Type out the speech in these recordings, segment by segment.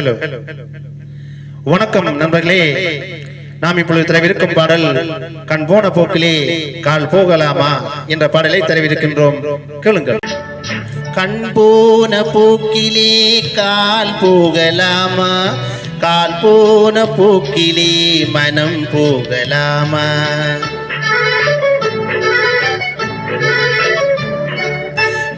Hello வணக்கம் நண்பர்களே. நாம் இப்பொழுது தரவிருக்கும் பாடல் கண் போன போக்கிலே கால் போகலாமா என்ற பாடலை தரவிருக்கின்றோம். கேளுங்கள். கண் போன போக்கிலே கால் போகலாமா? கால் போன போக்கிலே மனம் போகலாமா?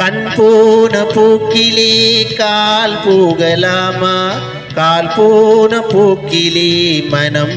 கண் போன போக்கிலே கால் போகலாமா கால் போன போக்கிலே மனம்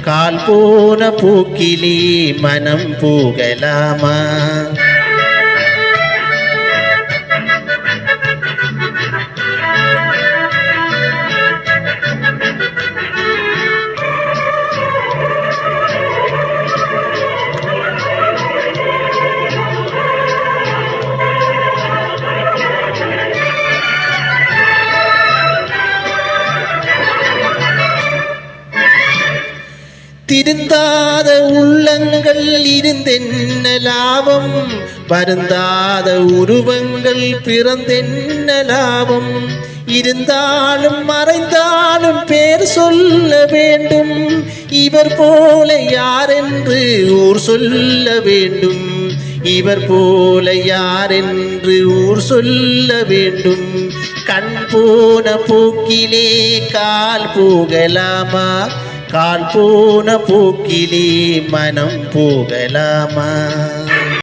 கால் போன பூக்கிலே மனம் போகலாமா திருந்தாத உள்ளங்கள் இருந்தென்ன லாபம்? வருந்தாத உருவங்கள் பிறந்தென்ன லாபம்? இருந்தாலும் மறைந்தாலும் பேர் சொல்ல வேண்டும். இவர் போல யாரென்று ஊர் சொல்ல வேண்டும். இவர் போல யாரென்று ஊர் சொல்ல வேண்டும். கண் போன போக்கிலே கால் போகலாமா? கால் போன போக்கிலே மனம் போகலாமா?